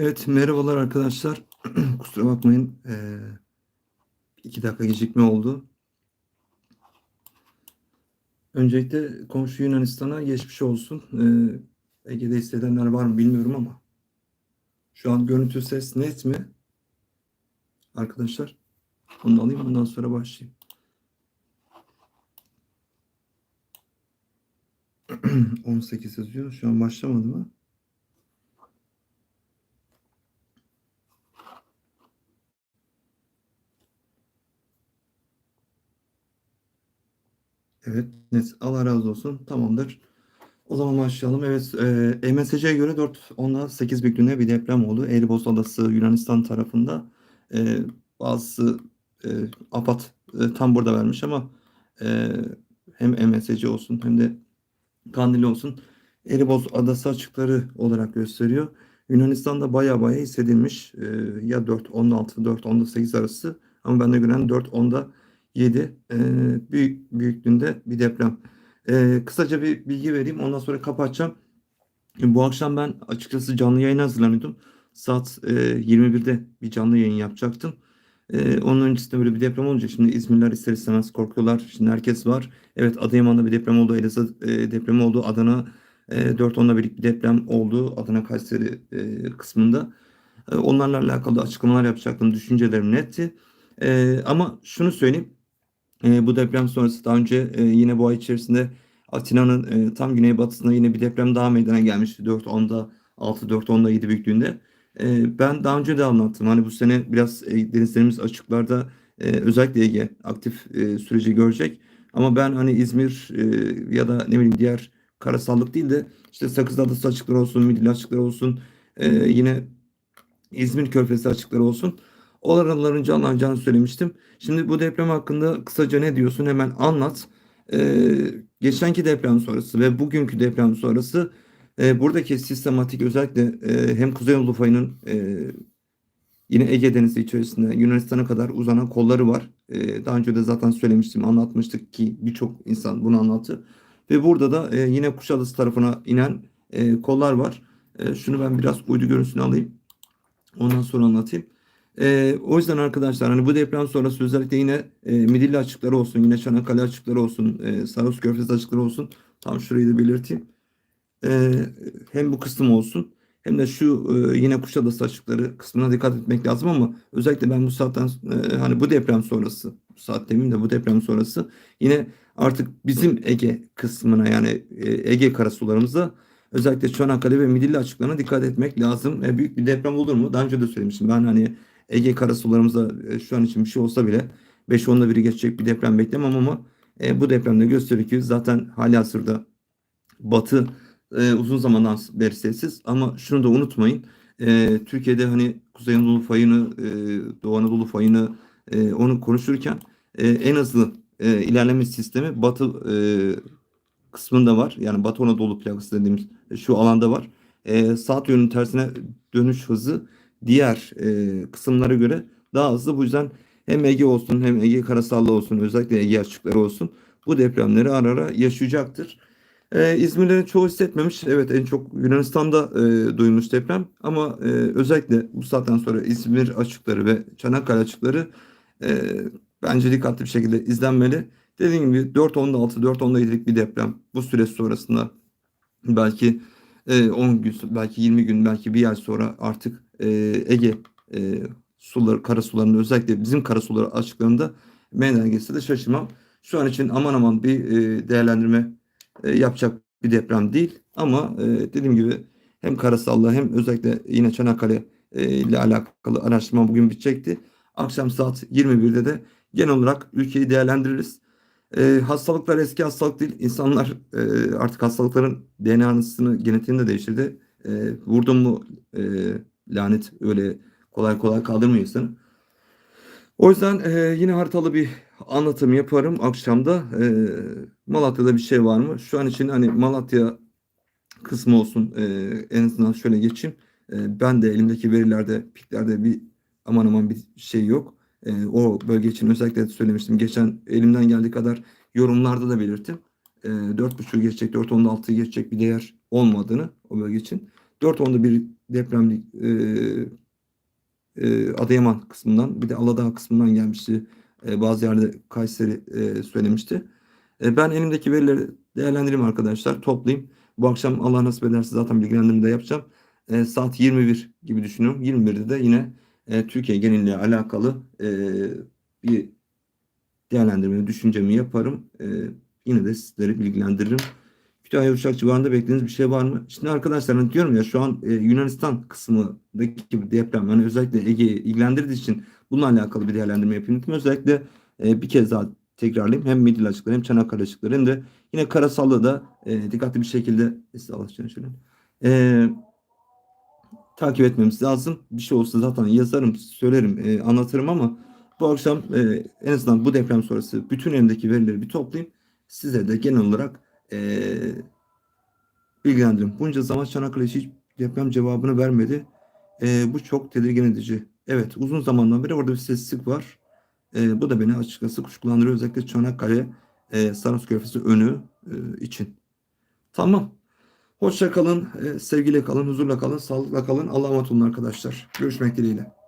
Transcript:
Evet, merhabalar arkadaşlar. Kusura bakmayın. Ee, iki dakika gecikme oldu. Öncelikle komşu Yunanistan'a geçmiş olsun. Ee, Ege'de hissedenler var mı bilmiyorum ama şu an görüntü ses net mi? Arkadaşlar, onu alayım ondan sonra başlayayım. ...18 yazıyor. Şu an başlamadı mı? Evet, net. Allah razı olsun. Tamamdır. O zaman başlayalım. Evet, e, MSC'ye göre 4.10'la 8 büyüklüğünde bir deprem oldu. Elibos Adası Yunanistan tarafında. E, bazısı e, AFAD e, tam burada vermiş ama e, hem MSC olsun hem de Kandili olsun Elibos Adası açıkları olarak gösteriyor. Yunanistan'da baya baya hissedilmiş. E, ya 4.16, 4.10'da 8 arası ama ben de gören 4.10'da 7 e, büyük büyüklüğünde bir deprem. E, kısaca bir bilgi vereyim ondan sonra kapatacağım. E, bu akşam ben açıkçası canlı yayına hazırlanıyordum. Saat e, 21'de bir canlı yayın yapacaktım. E, onun öncesinde böyle bir deprem olunca şimdi İzmirler ister istemez korkuyorlar. Şimdi herkes var. Evet Adıyaman'da bir deprem oldu. Elazığ e, depremi oldu. Adana e, 4.10'da bir bir deprem oldu. Adana Kayseri e, kısmında. E, onlarla alakalı açıklamalar yapacaktım. Düşüncelerim netti. E, ama şunu söyleyeyim. E, bu deprem sonrası daha önce e, yine bu ay içerisinde Atina'nın e, tam güneybatısında yine bir deprem daha meydana gelmişti. 4.10'da 6, 4.10'da 7 büyüklüğünde. E, ben daha önce de anlattım. Hani bu sene biraz e, denizlerimiz açıklarda e, özellikle Ege aktif e, süreci görecek. Ama ben hani İzmir e, ya da ne bileyim diğer karasallık değil de işte Sakız Adası açıkları olsun, Midilli açıkları olsun, e, yine İzmir Körfezi açıkları olsun. Oraların canlanacağını söylemiştim. Şimdi bu deprem hakkında kısaca ne diyorsun hemen anlat. Ee, geçenki deprem sonrası ve bugünkü deprem sonrası e, buradaki sistematik özellikle e, hem Kuzey Anadolu fayının e, yine Ege Denizi içerisinde Yunanistan'a kadar uzanan kolları var. E, daha önce de zaten söylemiştim, anlatmıştık ki birçok insan bunu anlattı. Ve burada da e, yine Kuşadası tarafına inen e, kollar var. E, şunu ben biraz uydu görüntüsünü alayım. Ondan sonra anlatayım. E, o yüzden arkadaşlar hani bu deprem sonrası özellikle yine e, Midilli açıkları olsun, yine Çanakkale açıkları olsun, e, Saros Körfezi açıkları olsun. Tam şurayı da belirteyim. E, hem bu kısım olsun hem de şu e, yine Kuşadası açıkları kısmına dikkat etmek lazım ama özellikle ben bu saatten e, hani bu deprem sonrası, bu saat demeyeyim de bu deprem sonrası yine artık bizim Ege kısmına yani e, Ege karasularımıza özellikle Çanakkale ve Midilli açıklarına dikkat etmek lazım. E, büyük bir deprem olur mu? Daha önce de söylemiştim. Ben hani Ege karasularımızda e, şu an için bir şey olsa bile 5-10'da biri geçecek bir deprem beklemem ama e, bu depremde gösteriyor ki zaten hali hazırda batı e, uzun zamandan beri sessiz ama şunu da unutmayın e, Türkiye'de hani Kuzey Anadolu fayını e, Doğu Anadolu fayını e, onu konuşurken e, en hızlı e, ilerleme sistemi batı e, kısmında var. Yani Batı Anadolu plakası dediğimiz şu alanda var. E, saat yönünün tersine dönüş hızı diğer e, kısımlara göre daha hızlı. Bu yüzden hem Ege olsun hem Ege karasallı olsun özellikle Ege açıkları olsun bu depremleri ara ara yaşayacaktır. Ee, İzmirlerin çoğu hissetmemiş. Evet en çok Yunanistan'da e, duymuş deprem ama e, özellikle bu saatten sonra İzmir açıkları ve Çanakkale açıkları e, bence dikkatli bir şekilde izlenmeli. Dediğim gibi 4.10'da 6, 4.10'da 7'lik bir deprem bu süre sonrasında belki e, 10 gün, belki 20 gün, belki bir ay sonra artık e, Ege e, suları, karasularında özellikle bizim karasuları açıklarında meydana gelse de şaşırmam. Şu an için aman aman bir e, değerlendirme e, yapacak bir deprem değil. Ama e, dediğim gibi hem karasalla hem özellikle yine Çanakkale e, ile alakalı araştırma bugün bitecekti. Akşam saat 21'de de genel olarak ülkeyi değerlendiririz. E, hastalıklar eski hastalık değil. İnsanlar e, artık hastalıkların DNA'sını, genetiğini de değiştirdi. E, vurdum mu e, lanet öyle kolay kolay kaldırmıyor insanı. O yüzden e, yine haritalı bir anlatım yaparım akşamda. E, Malatya'da bir şey var mı? Şu an için hani Malatya kısmı olsun e, en azından şöyle geçeyim. E, ben de elimdeki verilerde, piklerde bir aman aman bir şey yok. E, o bölge için özellikle söylemiştim. Geçen elimden geldiği kadar yorumlarda da belirttim. E, 4.5'u geçecek, 4.16'yı geçecek bir değer olmadığını o bölge için. 4.10'da bir depremlik e, e, Adıyaman kısmından bir de Aladağ kısmından gelmişti. E, bazı yerde Kayseri e, söylemişti. E, ben elimdeki verileri değerlendireyim arkadaşlar. Toplayayım. Bu akşam Allah nasip ederse zaten bilgilendirme de yapacağım. E, saat 21 gibi düşünüyorum. 21'de de yine e, Türkiye geneliyle alakalı e, bir değerlendirme, düşüncemi yaparım. E, yine de sizleri bilgilendiririm. Kütahya Uşak civarında beklediğiniz bir şey var mı? Şimdi arkadaşlar hani diyorum ya şu an e, Yunanistan kısmındaki bir deprem yani özellikle Ege'yi ilgilendirdiği için bununla alakalı bir değerlendirme yapayım dedim. Özellikle e, bir kez daha tekrarlayayım. Hem Midil açıkları hem Çanakkale açıkları hem de yine Karasal'da da e, dikkatli bir şekilde şöyle. E, takip etmemiz lazım. Bir şey olsa zaten yazarım, söylerim, e, anlatırım ama bu akşam e, en azından bu deprem sonrası bütün elimdeki verileri bir toplayayım. Size de genel olarak e. Bunca zaman Çanakkale hiç deprem cevabını vermedi. E, bu çok tedirgin edici. Evet uzun zamandan beri orada bir sessizlik var. E, bu da beni açıkçası kuşkulandırıyor. Özellikle Çanakkale, e, Saros Körfezi önü e, için. Tamam. Hoşça kalın, e, sevgiyle kalın, huzurla kalın, sağlıkla kalın. Allah'a emanet olun arkadaşlar. Görüşmek dileğiyle.